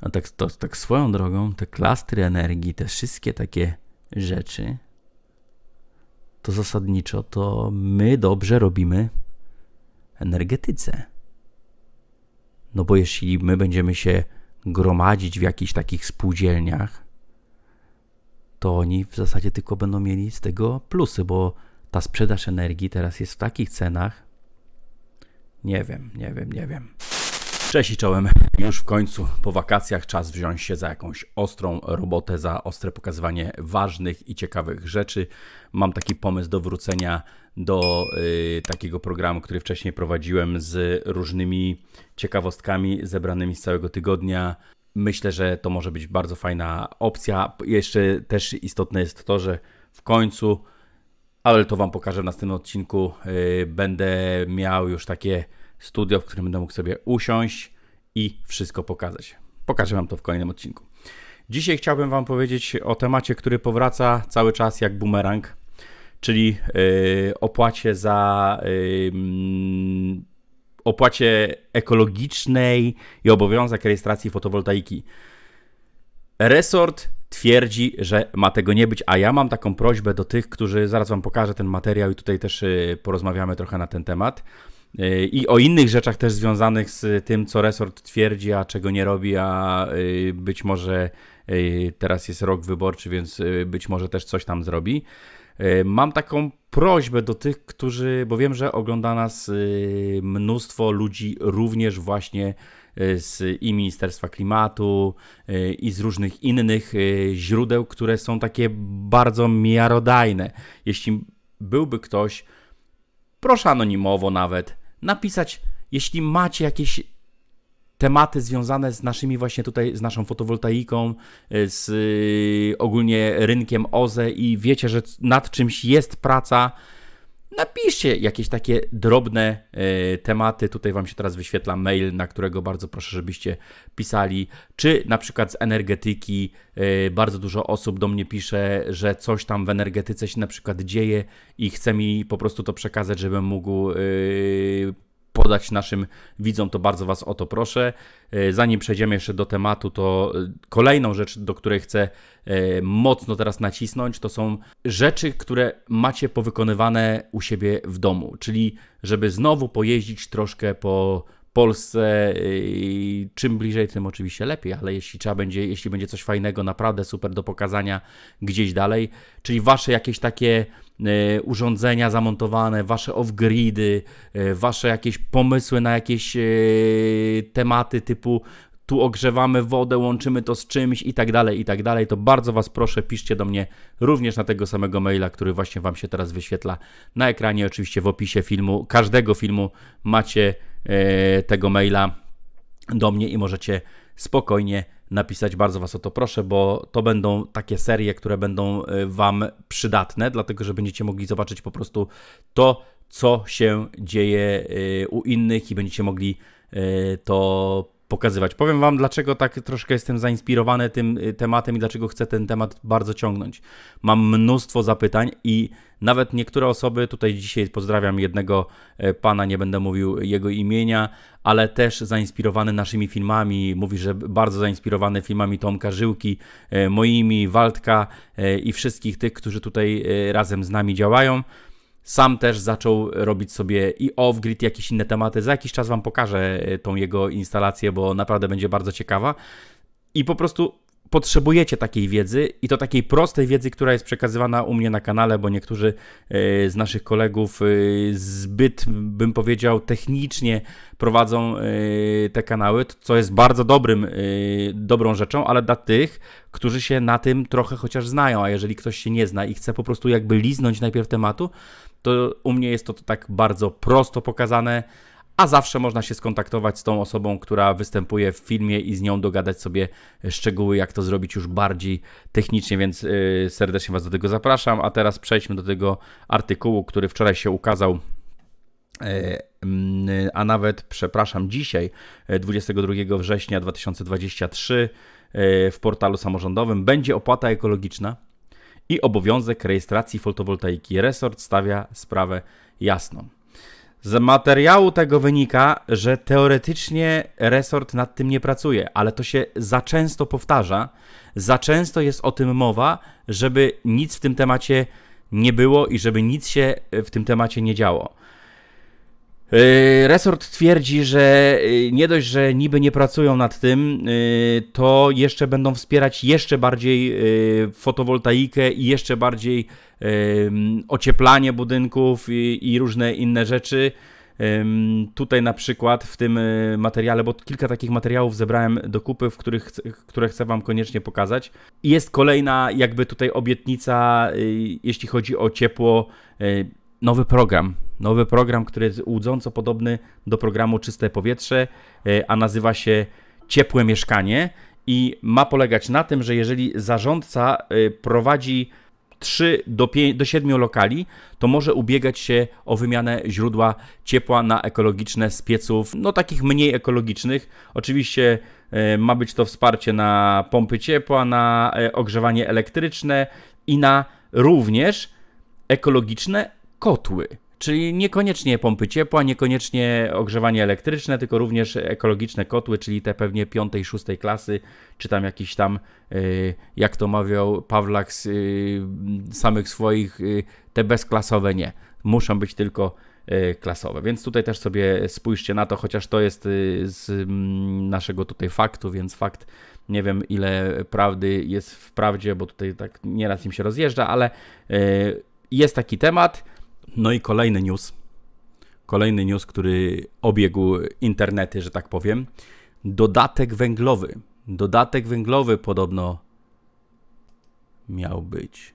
A tak, to, tak swoją drogą, te klastry energii, te wszystkie takie rzeczy, to zasadniczo to my dobrze robimy energetyce. No bo jeśli my będziemy się gromadzić w jakichś takich spółdzielniach, to oni w zasadzie tylko będą mieli z tego plusy, bo ta sprzedaż energii teraz jest w takich cenach. Nie wiem, nie wiem, nie wiem. Cześć i czołem. Już w końcu po wakacjach czas wziąć się za jakąś ostrą robotę, za ostre pokazywanie ważnych i ciekawych rzeczy. Mam taki pomysł do wrócenia do y, takiego programu, który wcześniej prowadziłem z różnymi ciekawostkami zebranymi z całego tygodnia. Myślę, że to może być bardzo fajna opcja. Jeszcze też istotne jest to, że w końcu, ale to Wam pokażę w następnym odcinku, y, będę miał już takie studio, w którym będę mógł sobie usiąść i wszystko pokazać. Pokażę Wam to w kolejnym odcinku. Dzisiaj chciałbym Wam powiedzieć o temacie, który powraca cały czas jak bumerang, czyli yy, opłacie za yy, opłacie ekologicznej i obowiązek rejestracji fotowoltaiki. Resort twierdzi, że ma tego nie być, a ja mam taką prośbę do tych, którzy zaraz Wam pokażę ten materiał i tutaj też yy, porozmawiamy trochę na ten temat i o innych rzeczach też związanych z tym, co resort twierdzi, a czego nie robi, a y, być może y, teraz jest rok wyborczy, więc być może też coś tam zrobi. Mam taką prośbę do tych, którzy, bo wiem, że ogląda nas mnóstwo ludzi również właśnie z i Ministerstwa Klimatu i z różnych innych źródeł, które są takie bardzo miarodajne. Jeśli byłby ktoś, proszę anonimowo nawet, napisać, jeśli macie jakieś tematy związane z naszymi właśnie tutaj, z naszą fotowoltaiką, y, z y, ogólnie rynkiem OZE i wiecie, że nad czymś jest praca, napiszcie jakieś takie drobne y, tematy. Tutaj Wam się teraz wyświetla mail, na którego bardzo proszę, żebyście pisali. Czy na przykład z energetyki. bardzo dużo osób do mnie pisze, że coś tam w energetyce się na przykład dzieje i chce mi po prostu to przekazać, żebym mógł podać naszym widzom, to bardzo Was o to proszę. E, zanim przejdziemy jeszcze do tematu, to e, kolejną rzecz, do której chcę e, mocno teraz nacisnąć, to są rzeczy, które macie powykonywane u siebie w domu, czyli żeby znowu pojeździć troszkę po Polsce. Czym bliżej, tym oczywiście lepiej, ale jeśli trzeba będzie, jeśli będzie coś fajnego, naprawdę super do pokazania gdzieś dalej, czyli wasze jakieś takie E, urządzenia zamontowane, wasze off-gridy, e, wasze jakieś pomysły na jakieś tematy typu tu ogrzewamy wodę, łączymy to z czymś i tak dalej, i tak dalej, to bardzo Was proszę, piszcie do mnie również na tego samego maila, który właśnie Wam się teraz wyświetla na ekranie. Oczywiście w opisie filmu, każdego filmu macie e, tego maila do mnie i możecie spokojnie napisać. Bardzo Was o to proszę, bo to będą takie serie, które będą y, Wam przydatne, dlatego że będziecie mogli zobaczyć po prostu to, co się dzieje y, u innych i będziecie mogli y, to pokazywać. Powiem Wam, dlaczego tak troszkę jestem zainspirowany tym y, tematem i dlaczego chcę ten temat bardzo ciągnąć. Mam mnóstwo zapytań i nawet niektóre osoby, tutaj dzisiaj pozdrawiam jednego e, pana, nie będę mówił jego imienia, ale też zainspirowany naszymi filmami, mówi, że bardzo zainspirowany filmami Tomka Żyłki, e, moimi, Waldka e, i wszystkich tych, którzy tutaj razem z nami działają. Sam też zaczął robić sobie i off-grid, jakieś inne tematy. Za jakiś czas Wam pokażę e, tą jego instalację, bo naprawdę będzie bardzo ciekawa. I po prostu potrzebujecie takiej wiedzy i to takiej prostej wiedzy, która jest przekazywana u mnie na kanale, bo niektórzy e, z naszych kolegów e, zbyt, bym powiedział, technicznie prowadzą te kanały, co jest bardzo dobrym, dobrą rzeczą, ale dla tych, którzy się na tym trochę chociaż znają, a jeżeli ktoś się nie zna i chce po prostu jakby liznąć najpierw tematu, to u mnie jest to tak bardzo prosto pokazane, a zawsze można się skontaktować z tą osobą, która występuje w filmie i z nią dogadać sobie szczegóły, jak to zrobić już bardziej technicznie, więc y, serdecznie Was do tego zapraszam. A teraz przejdźmy do tego artykułu, który wczoraj się ukazał. Y, mm, a nawet, przepraszam, dzisiaj, 22 y, września 2023, w portalu samorządowym będzie opłata ekologiczna i obowiązek rejestracji fotowoltaiki. Resort stawia sprawę jasną. Z materiału tego wynika, że teoretycznie resort nad tym nie pracuje, ale to się za często powtarza. Za często jest o tym mowa, żeby nic w tym temacie nie było i żeby nic się w tym temacie nie działo. Yy, Resort twierdzi, że yy, nie dość, że niby nie pracują nad tym, yy, to jeszcze będą wspierać jeszcze bardziej fotowoltaikę i jeszcze bardziej ocieplanie budynków i, różne inne rzeczy. Tutaj na przykład w tym materiale, bo kilka takich materiałów zebrałem do kupy, w których, które chcę Wam koniecznie pokazać. Jest kolejna jakby tutaj obietnica, jeśli chodzi o ciepło, nowy program. Nowy program, który jest łudząco podobny do programu Czyste Powietrze, y, a nazywa się Ciepłe Mieszkanie i ma polegać na tym, że jeżeli zarządca y, prowadzi 3 do, 5, do 7 lokali, to może ubiegać się o wymianę źródła ciepła na ekologiczne z pieców, no takich mniej ekologicznych. Oczywiście e, ma być to wsparcie na pompy ciepła, na e, ogrzewanie elektryczne i na również ekologiczne kotły. Czyli niekoniecznie pompy ciepła, niekoniecznie ogrzewanie elektryczne, tylko również ekologiczne kotły, czyli te pewnie piątej, szóstej klasy, czy tam jakiś tam, y, jak to mawiał Pawlak z y, samych swoich, y, te bezklasowe nie. Muszą być tylko klasowe. Więc tutaj też sobie spójrzcie na to, chociaż to jest z mm, naszego tutaj faktu, więc fakt nie wiem ile prawdy jest w prawdzie, bo tutaj tak nieraz im się rozjeżdża, ale jest taki temat. No i kolejny news. Kolejny news, który obiegł internety, że tak powiem. Dodatek węglowy. Dodatek węglowy podobno miał być.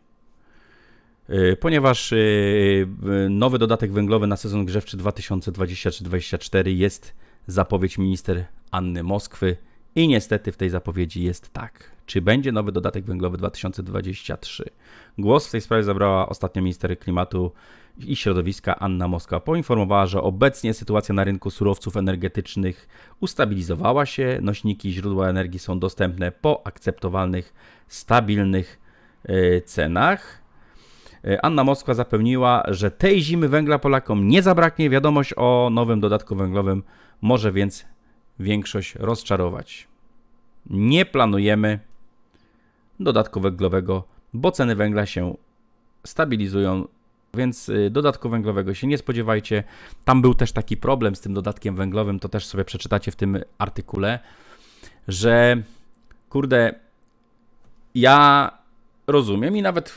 Yy, Ponieważ yy, nowy dodatek węglowy na sezon grzewczy 2023-2024 jest zapowiedź minister Anny Moskwy i niestety w tej zapowiedzi jest tak. Czy będzie nowy dodatek węglowy 2023? Głos w tej sprawie zabrała ostatnio minister klimatu i środowiska Anna Moskwa. Poinformowała, że obecnie sytuacja na rynku surowców energetycznych ustabilizowała się, nośniki i źródła energii są dostępne po akceptowalnych, stabilnych yy, cenach. Yy, Anna Moskwa zapewniła, że tej zimy węgla Polakom nie zabraknie. Wiadomość o nowym dodatku węglowym może więc większość rozczarować. Nie planujemy dodatku węglowego, bo ceny węgla się stabilizują, więc y, dodatku węglowego się nie spodziewajcie. Tam był też taki problem z tym dodatkiem węglowym, to też sobie przeczytacie w tym artykule, że kurde, ja rozumiem i nawet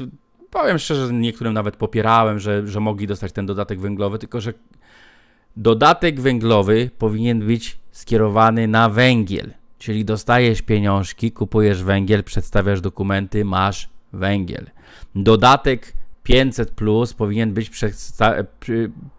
powiem szczerze, niektórym nawet popierałem, że, że mogli dostać ten dodatek węglowy, tylko że dodatek węglowy powinien być skierowany na węgiel. Czyli dostajesz pieniążki, kupujesz węgiel, przedstawiasz dokumenty, masz węgiel. Dodatek 500 plus powinien być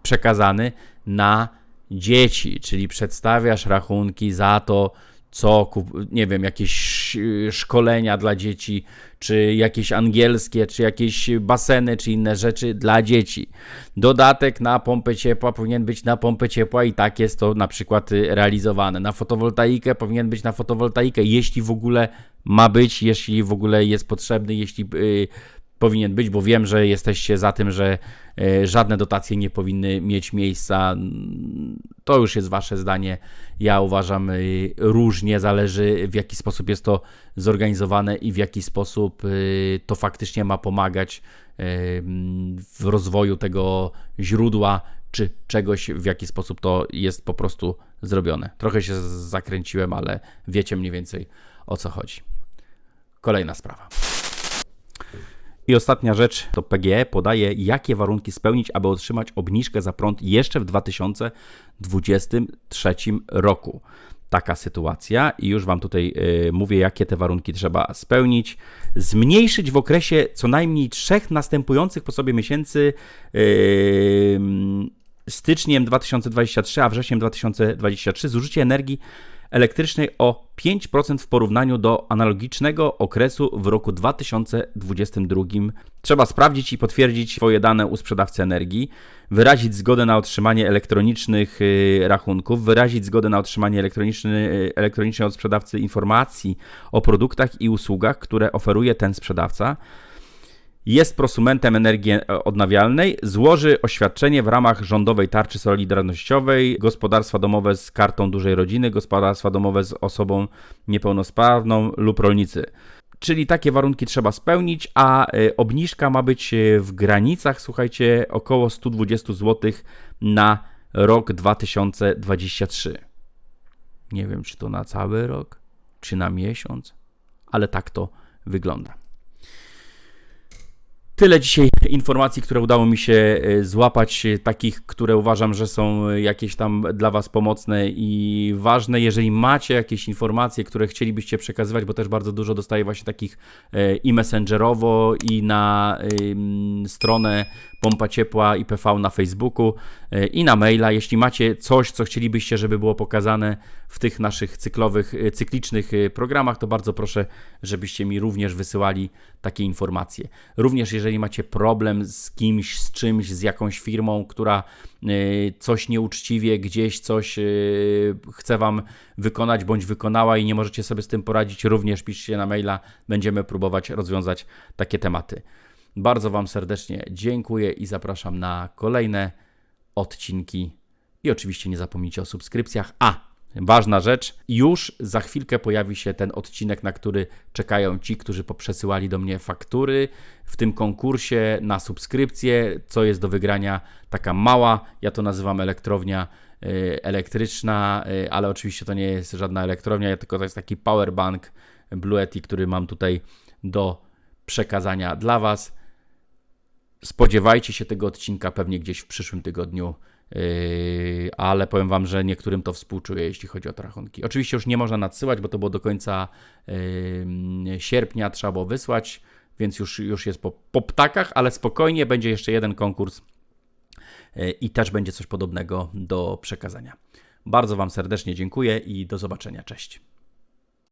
przekazany na dzieci, czyli przedstawiasz rachunki za to, co, nie wiem, jakieś y, szkolenia dla dzieci, czy jakieś angielskie, czy jakieś baseny, czy inne rzeczy dla dzieci. Dodatek na pompę ciepła powinien być na pompę ciepła i tak jest to na przykład y, realizowane. Na fotowoltaikę powinien być na fotowoltaikę, jeśli w ogóle ma być, jeśli w ogóle jest potrzebny, jeśli y, powinien być, bo wiem, że jesteście za tym, że e, żadne dotacje nie powinny mieć miejsca. To już jest wasze zdanie. Ja uważam y, różnie, zależy w jaki sposób jest to zorganizowane i w jaki sposób y, to faktycznie ma pomagać w rozwoju tego źródła czy czegoś, w jaki sposób to jest po prostu zrobione. Trochę się zakręciłem, ale wiecie mniej więcej o co chodzi. Kolejna sprawa. I ostatnia rzecz to PGE podaje, jakie warunki spełnić, aby otrzymać obniżkę za prąd jeszcze w 2023 roku. Taka sytuacja i już Wam tutaj y, mówię, jakie te warunki trzeba spełnić. Zmniejszyć w okresie co najmniej trzech następujących po sobie miesięcy y, styczniem 2023, a wrześniem 2023 zużycie energii elektrycznej o 5% w porównaniu do analogicznego okresu w roku 2022. Trzeba sprawdzić i potwierdzić swoje dane u sprzedawcy energii, wyrazić zgodę na otrzymanie elektronicznych y, rachunków, wyrazić zgodę na otrzymanie y, elektronicznej od sprzedawcy informacji o produktach i usługach, które oferuje ten sprzedawca. Jest prosumentem energii e, odnawialnej, złoży oświadczenie w ramach rządowej tarczy solidarnościowej, gospodarstwa domowe z kartą dużej rodziny, gospodarstwa domowe z osobą niepełnosprawną lub rolnicy. Czyli takie warunki trzeba spełnić, a e, obniżka ma być e, w granicach, słuchajcie, około 120 zł na rok 2023. Nie wiem, czy to na cały rok, czy na miesiąc, ale tak to wygląda. Tyle dzisiaj informacji, które udało mi się e, złapać, e, takich, które uważam, że są e, jakieś tam dla Was pomocne i ważne. Jeżeli macie jakieś informacje, które chcielibyście przekazywać, bo też bardzo dużo dostaję właśnie takich i messengerowo, i na stronę Pompa Ciepła IPV na Facebooku i na maila. Jeśli macie coś, co chcielibyście, żeby było pokazane w tych naszych cyklowych, cyklicznych programach, to bardzo proszę, żebyście mi również wysyłali takie informacje. Również jeżeli macie problem z kimś, z czymś, z jakąś firmą, która y, coś nieuczciwie gdzieś coś y, chce Wam wykonać bądź wykonała i nie możecie sobie z tym poradzić, również piszcie na maila, będziemy próbować rozwiązać takie tematy. Bardzo Wam serdecznie dziękuję i zapraszam na kolejne odcinki. I oczywiście nie zapomnijcie o subskrypcjach. A, ważna rzecz, już za chwilkę pojawi się ten odcinek, na który czekają ci, którzy poprzesyłali do mnie faktury w tym konkursie na subskrypcję, co jest do wygrania taka mała, ja to nazywam elektrownia y, elektryczna, y, ale oczywiście to nie jest żadna elektrownia, tylko to jest taki powerbank Bluetti, który mam tutaj do przekazania dla Was. Spodziewajcie się tego odcinka pewnie gdzieś w przyszłym tygodniu. Yy, ale powiem Wam, że niektórym to współczuję, jeśli chodzi o te rachunki. Oczywiście już nie można nadsyłać, bo to było do końca yy, sierpnia, trzeba było wysłać, więc już, już jest po, po ptakach, ale spokojnie będzie jeszcze jeden konkurs yy, i też będzie coś podobnego do przekazania. Bardzo Wam serdecznie dziękuję i do zobaczenia. Cześć.